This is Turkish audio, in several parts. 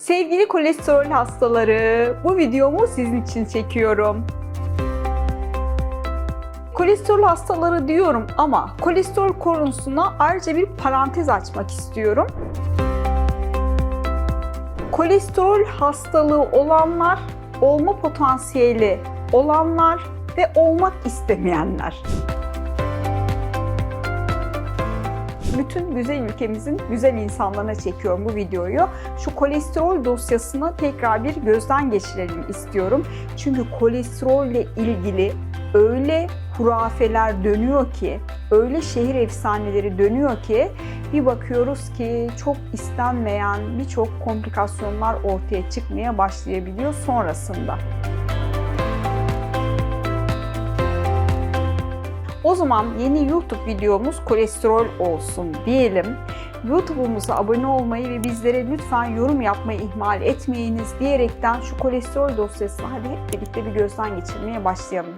Sevgili kolesterol hastaları, bu videomu sizin için çekiyorum. Kolesterol hastaları diyorum ama kolesterol konusuna ayrıca bir parantez açmak istiyorum. Kolesterol hastalığı olanlar, olma potansiyeli olanlar ve olmak istemeyenler. Bütün güzel ülkemizin güzel insanlarına çekiyorum bu videoyu. Şu kolesterol dosyasını tekrar bir gözden geçirelim istiyorum. Çünkü kolesterolle ilgili öyle hurafeler dönüyor ki, öyle şehir efsaneleri dönüyor ki bir bakıyoruz ki çok istenmeyen birçok komplikasyonlar ortaya çıkmaya başlayabiliyor sonrasında. O zaman yeni YouTube videomuz kolesterol olsun diyelim. YouTube'umuza abone olmayı ve bizlere lütfen yorum yapmayı ihmal etmeyiniz diyerekten şu kolesterol dosyasını hadi hep birlikte bir gözden geçirmeye başlayalım.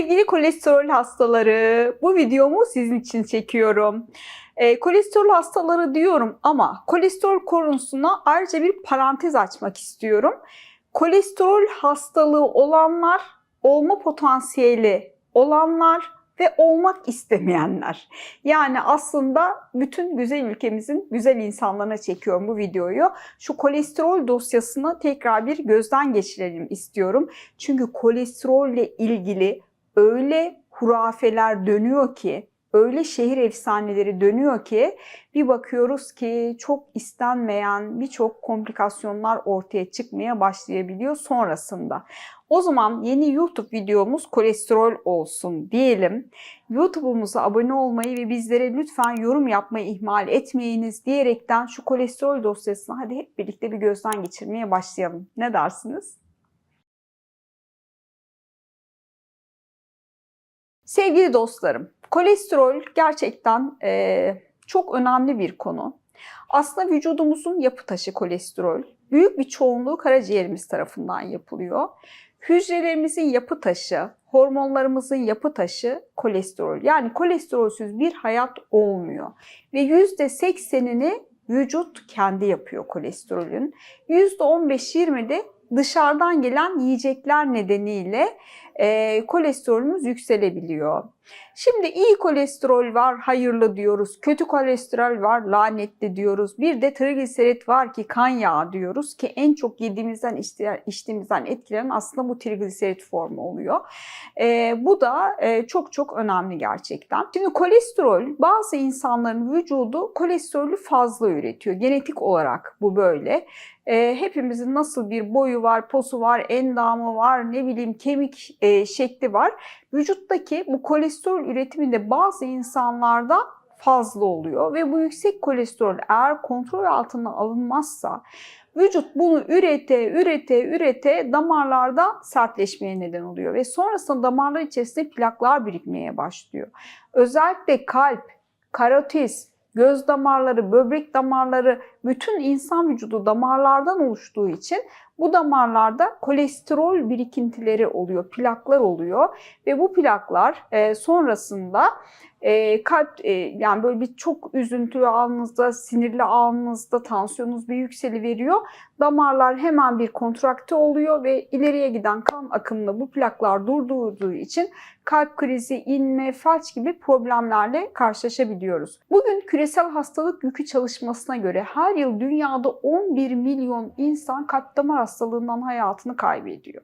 Sevgili kolesterol hastaları, bu videomu sizin için çekiyorum. E, kolesterol hastaları diyorum ama kolesterol konusuna ayrıca bir parantez açmak istiyorum. Kolesterol hastalığı olanlar, olma potansiyeli olanlar ve olmak istemeyenler. Yani aslında bütün güzel ülkemizin güzel insanlarına çekiyorum bu videoyu. Şu kolesterol dosyasını tekrar bir gözden geçirelim istiyorum. Çünkü kolesterolle ilgili öyle hurafeler dönüyor ki, öyle şehir efsaneleri dönüyor ki bir bakıyoruz ki çok istenmeyen birçok komplikasyonlar ortaya çıkmaya başlayabiliyor sonrasında. O zaman yeni YouTube videomuz kolesterol olsun diyelim. YouTube'umuza abone olmayı ve bizlere lütfen yorum yapmayı ihmal etmeyiniz diyerekten şu kolesterol dosyasını hadi hep birlikte bir gözden geçirmeye başlayalım. Ne dersiniz? Sevgili dostlarım, kolesterol gerçekten e, çok önemli bir konu. Aslında vücudumuzun yapı taşı kolesterol. Büyük bir çoğunluğu karaciğerimiz tarafından yapılıyor. Hücrelerimizin yapı taşı, hormonlarımızın yapı taşı kolesterol. Yani kolesterolsüz bir hayat olmuyor. Ve %80'ini vücut kendi yapıyor kolesterolün. %15-20 de dışarıdan gelen yiyecekler nedeniyle e, kolesterolümüz yükselebiliyor. Şimdi iyi kolesterol var, hayırlı diyoruz. Kötü kolesterol var, lanetli diyoruz. Bir de trigliserit var ki kan yağı diyoruz ki en çok yediğimizden, içtiğimizden etkilenen aslında bu trigliserit formu oluyor. E, bu da e, çok çok önemli gerçekten. Şimdi kolesterol, bazı insanların vücudu kolesterolü fazla üretiyor. Genetik olarak bu böyle. E, hepimizin nasıl bir boyu var, posu var, endamı var, ne bileyim kemik e, şekli var. Vücuttaki bu kolesterol üretiminde bazı insanlarda fazla oluyor ve bu yüksek kolesterol eğer kontrol altına alınmazsa vücut bunu ürete ürete ürete damarlarda sertleşmeye neden oluyor ve sonrasında damarlar içerisinde plaklar birikmeye başlıyor. Özellikle kalp, karotis, göz damarları, böbrek damarları, bütün insan vücudu damarlardan oluştuğu için bu damarlarda kolesterol birikintileri oluyor, plaklar oluyor ve bu plaklar e, sonrasında e, kalp e, yani böyle bir çok üzüntülü anınızda, sinirli anınızda tansiyonunuz bir yükseli veriyor. Damarlar hemen bir kontrakte oluyor ve ileriye giden kan akımında bu plaklar durdurduğu için kalp krizi, inme, felç gibi problemlerle karşılaşabiliyoruz. Bugün küresel hastalık yükü çalışmasına göre her yıl dünyada 11 milyon insan kalp damar hastalığından hayatını kaybediyor.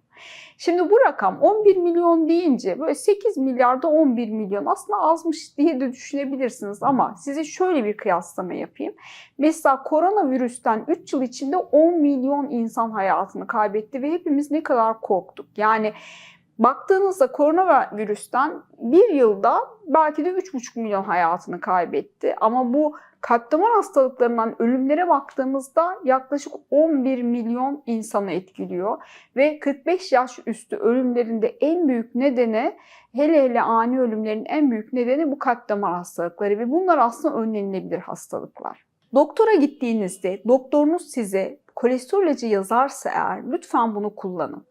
Şimdi bu rakam 11 milyon deyince böyle 8 milyarda 11 milyon aslında azmış diye de düşünebilirsiniz ama size şöyle bir kıyaslama yapayım. Mesela koronavirüsten 3 yıl içinde 10 milyon insan hayatını kaybetti ve hepimiz ne kadar korktuk. Yani Baktığınızda koronavirüsten bir yılda belki de 3,5 milyon hayatını kaybetti. Ama bu kalp damar hastalıklarından ölümlere baktığımızda yaklaşık 11 milyon insanı etkiliyor. Ve 45 yaş üstü ölümlerinde en büyük nedeni hele hele ani ölümlerin en büyük nedeni bu kalp damar hastalıkları ve bunlar aslında önlenilebilir hastalıklar. Doktora gittiğinizde doktorunuz size kolesterol ilacı yazarsa eğer lütfen bunu kullanın.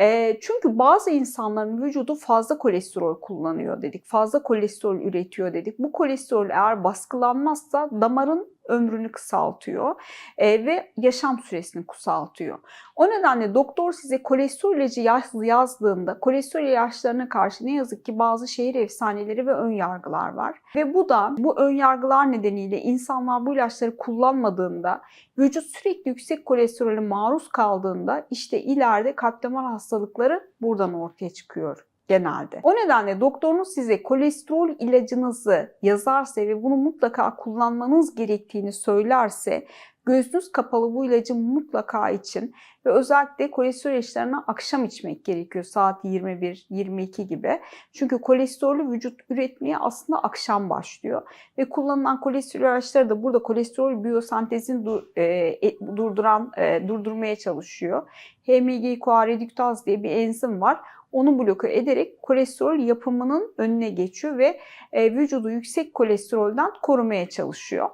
E, çünkü bazı insanların vücudu fazla kolesterol kullanıyor dedik. Fazla kolesterol üretiyor dedik. Bu kolesterol eğer baskılanmazsa damarın ömrünü kısaltıyor e, ve yaşam süresini kısaltıyor. O nedenle doktor size kolesterol ilacı yaz, yazdığında kolesterol ilaçlarına karşı ne yazık ki bazı şehir efsaneleri ve ön yargılar var. Ve bu da bu ön yargılar nedeniyle insanlar bu ilaçları kullanmadığında vücut sürekli yüksek kolesterole maruz kaldığında işte ileride kalp damar hastalıkları buradan ortaya çıkıyor genelde. O nedenle doktorunuz size kolesterol ilacınızı yazarsa ve bunu mutlaka kullanmanız gerektiğini söylerse gözünüz kapalı bu ilacı mutlaka için ve özellikle kolesterol ilaçlarını akşam içmek gerekiyor saat 21-22 gibi. Çünkü kolesterolü vücut üretmeye aslında akşam başlıyor. Ve kullanılan kolesterol ilaçları da burada kolesterol biyosentezini dur, e, durduran, e, durdurmaya çalışıyor. HMG-CoA reduktaz diye bir enzim var onu bloke ederek kolesterol yapımının önüne geçiyor ve e, vücudu yüksek kolesterolden korumaya çalışıyor.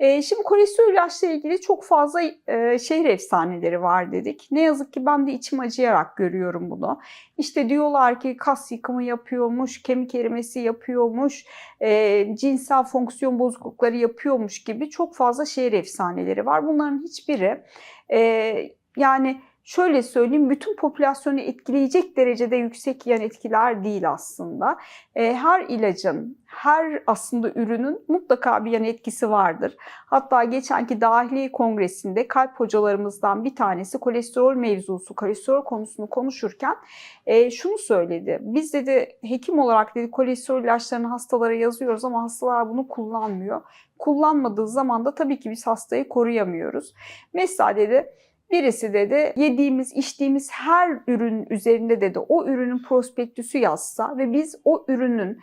E, şimdi kolesterol ilaçla ilgili çok fazla e, şehir efsaneleri var dedik. Ne yazık ki ben de içim acıyarak görüyorum bunu. İşte diyorlar ki kas yıkımı yapıyormuş, kemik erimesi yapıyormuş, e, cinsel fonksiyon bozuklukları yapıyormuş gibi çok fazla şehir efsaneleri var. Bunların hiçbiri e, yani şöyle söyleyeyim bütün popülasyonu etkileyecek derecede yüksek yan etkiler değil aslında. E, her ilacın, her aslında ürünün mutlaka bir yan etkisi vardır. Hatta geçenki dahiliye kongresinde kalp hocalarımızdan bir tanesi kolesterol mevzusu, kolesterol konusunu konuşurken e, şunu söyledi. Biz dedi hekim olarak dedi kolesterol ilaçlarını hastalara yazıyoruz ama hastalar bunu kullanmıyor. Kullanmadığı zaman da tabii ki biz hastayı koruyamıyoruz. Mesela dedi Birisi dedi yediğimiz, içtiğimiz her ürün üzerinde dedi o ürünün prospektüsü yazsa ve biz o ürünün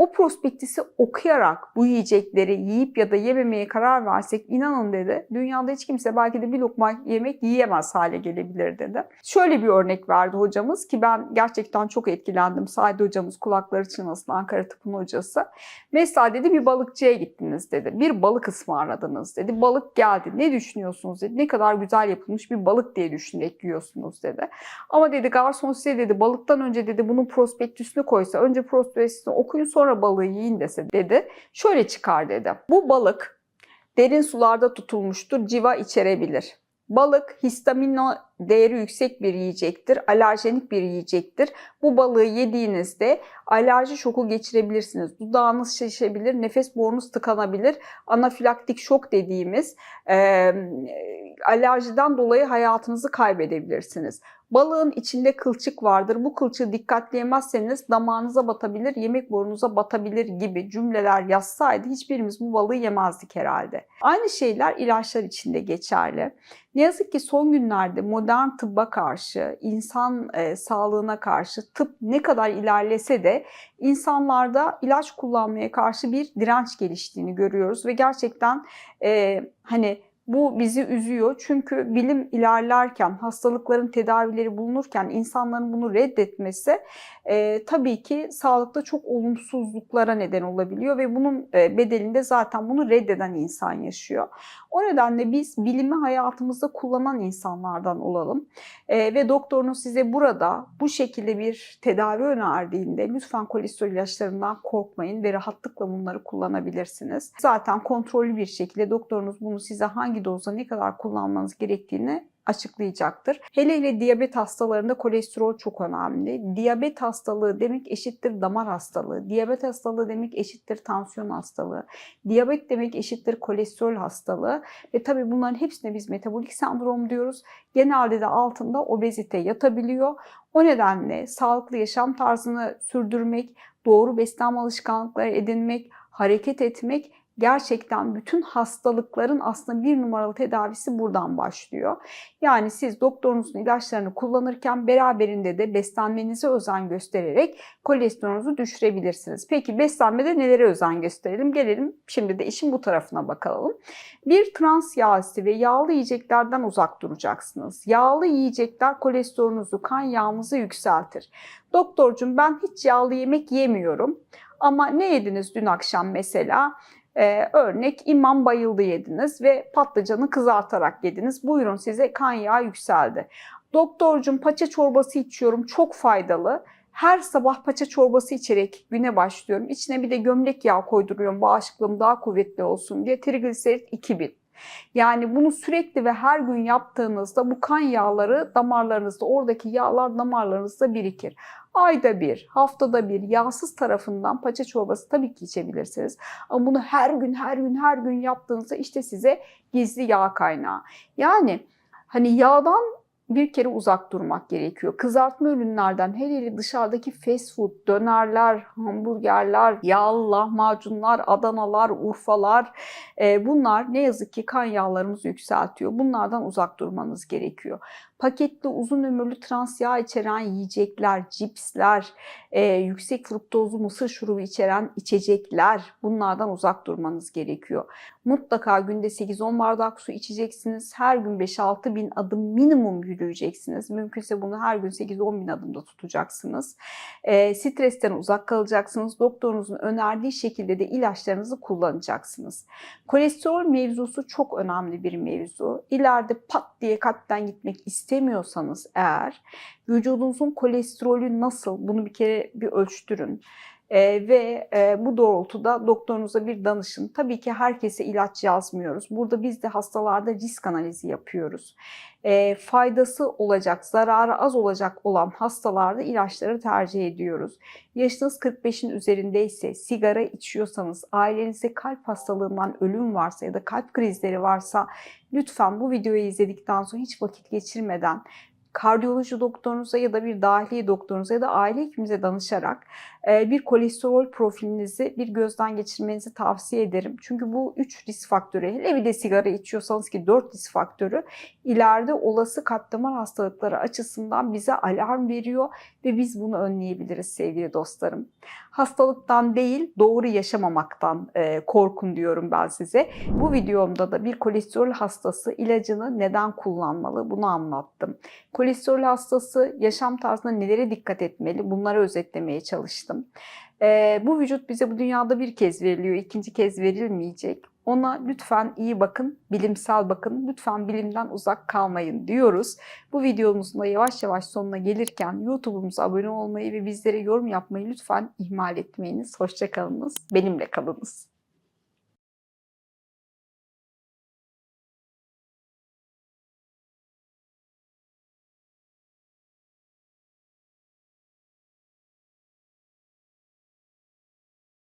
o prospektisi okuyarak bu yiyecekleri yiyip ya da yememeye karar versek inanın dedi dünyada hiç kimse belki de bir lokma yemek yiyemez hale gelebilir dedi. Şöyle bir örnek verdi hocamız ki ben gerçekten çok etkilendim. Saide hocamız kulakları çınlasın Ankara Tıp'ın hocası. Mesela dedi bir balıkçıya gittiniz dedi. Bir balık ısmarladınız dedi. Balık geldi. Ne düşünüyorsunuz dedi. Ne kadar güzel yapılmış bir balık diye düşünerek yiyorsunuz dedi. Ama dedi garson size dedi balıktan önce dedi bunun prospektüsünü koysa önce prospektüsünü okuyun sonra sonra balığı yiyin dese dedi. Şöyle çıkar dedi. Bu balık derin sularda tutulmuştur, civa içerebilir. Balık histamino değeri yüksek bir yiyecektir, alerjenik bir yiyecektir. Bu balığı yediğinizde alerji şoku geçirebilirsiniz. Dudağınız şişebilir, nefes borunuz tıkanabilir. Anafilaktik şok dediğimiz e, alerjiden dolayı hayatınızı kaybedebilirsiniz. Balığın içinde kılçık vardır. Bu kılçığı dikkatli yemezseniz damağınıza batabilir, yemek borunuza batabilir gibi cümleler yazsaydı hiçbirimiz bu balığı yemezdik herhalde. Aynı şeyler ilaçlar için de geçerli. Ne yazık ki son günlerde modern tıbba karşı, insan e, sağlığına karşı tıp ne kadar ilerlese de insanlarda ilaç kullanmaya karşı bir direnç geliştiğini görüyoruz ve gerçekten e, hani bu bizi üzüyor çünkü bilim ilerlerken, hastalıkların tedavileri bulunurken insanların bunu reddetmesi e, tabii ki sağlıkta çok olumsuzluklara neden olabiliyor ve bunun e, bedelinde zaten bunu reddeden insan yaşıyor. O nedenle biz bilimi hayatımızda kullanan insanlardan olalım e, ve doktorunuz size burada bu şekilde bir tedavi önerdiğinde lütfen kolesterol ilaçlarından korkmayın ve rahatlıkla bunları kullanabilirsiniz. Zaten kontrollü bir şekilde doktorunuz bunu size hangi dozda ne kadar kullanmanız gerektiğini açıklayacaktır. Hele hele diyabet hastalarında kolesterol çok önemli. Diyabet hastalığı demek eşittir damar hastalığı. Diyabet hastalığı demek eşittir tansiyon hastalığı. Diyabet demek eşittir kolesterol hastalığı. Ve tabii bunların hepsine biz metabolik sendrom diyoruz. Genelde de altında obezite yatabiliyor. O nedenle sağlıklı yaşam tarzını sürdürmek, doğru beslenme alışkanlıkları edinmek, hareket etmek gerçekten bütün hastalıkların aslında bir numaralı tedavisi buradan başlıyor. Yani siz doktorunuzun ilaçlarını kullanırken beraberinde de beslenmenize özen göstererek kolesterolünüzü düşürebilirsiniz. Peki beslenmede nelere özen gösterelim? Gelelim şimdi de işin bu tarafına bakalım. Bir trans yağ ve yağlı yiyeceklerden uzak duracaksınız. Yağlı yiyecekler kolesterolünüzü, kan yağınızı yükseltir. Doktorcum ben hiç yağlı yemek yemiyorum. Ama ne yediniz dün akşam mesela? Ee, örnek imam bayıldı yediniz ve patlıcanı kızartarak yediniz. Buyurun size kan yağı yükseldi. Doktorcum paça çorbası içiyorum çok faydalı. Her sabah paça çorbası içerek güne başlıyorum. İçine bir de gömlek yağı koyduruyorum bağışıklığım daha kuvvetli olsun diye. Trigliserit 2000. Yani bunu sürekli ve her gün yaptığınızda bu kan yağları damarlarınızda, oradaki yağlar damarlarınızda birikir. Ayda bir, haftada bir yağsız tarafından paça çorbası tabii ki içebilirsiniz. Ama bunu her gün, her gün, her gün yaptığınızda işte size gizli yağ kaynağı. Yani hani yağdan bir kere uzak durmak gerekiyor. Kızartma ürünlerden hele hele dışarıdaki fast food, dönerler, hamburgerler, yağlı lahmacunlar, adanalar, urfalar e, bunlar ne yazık ki kan yağlarımızı yükseltiyor. Bunlardan uzak durmanız gerekiyor. Paketli uzun ömürlü trans yağ içeren yiyecekler, cipsler, e, yüksek fruktozlu mısır şurubu içeren içecekler bunlardan uzak durmanız gerekiyor. Mutlaka günde 8-10 bardak su içeceksiniz. Her gün 5-6 bin adım minimum yürüyeceksiniz. Mümkünse bunu her gün 8-10 bin adımda tutacaksınız. E, stresten uzak kalacaksınız. Doktorunuzun önerdiği şekilde de ilaçlarınızı kullanacaksınız. Kolesterol mevzusu çok önemli bir mevzu. İleride pat diye kalpten gitmek istemiyorsanız eğer vücudunuzun kolesterolü nasıl bunu bir kere bir ölçtürün. Ee, ve e, bu doğrultuda doktorunuza bir danışın. Tabii ki herkese ilaç yazmıyoruz. Burada biz de hastalarda risk analizi yapıyoruz. E, faydası olacak, zararı az olacak olan hastalarda ilaçları tercih ediyoruz. Yaşınız 45'in üzerindeyse, sigara içiyorsanız, ailenizde kalp hastalığından ölüm varsa ya da kalp krizleri varsa lütfen bu videoyu izledikten sonra hiç vakit geçirmeden kardiyoloji doktorunuza ya da bir dahiliye doktorunuza ya da aile hekiminize danışarak e, bir kolesterol profilinizi bir gözden geçirmenizi tavsiye ederim. Çünkü bu 3 risk faktörü, hele bir de sigara içiyorsanız ki 4 risk faktörü ileride olası kalp damar hastalıkları açısından bize alarm veriyor ve biz bunu önleyebiliriz sevgili dostlarım. Hastalıktan değil, doğru yaşamamaktan e, korkun diyorum ben size. Bu videomda da bir kolesterol hastası ilacını neden kullanmalı bunu anlattım. Kolesterol hastası yaşam tarzında nelere dikkat etmeli bunları özetlemeye çalıştım. Ee, bu vücut bize bu dünyada bir kez veriliyor, ikinci kez verilmeyecek. Ona lütfen iyi bakın, bilimsel bakın, lütfen bilimden uzak kalmayın diyoruz. Bu videomuzun da yavaş yavaş sonuna gelirken YouTube'umuza abone olmayı ve bizlere yorum yapmayı lütfen ihmal etmeyiniz. Hoşçakalınız, benimle kalınız.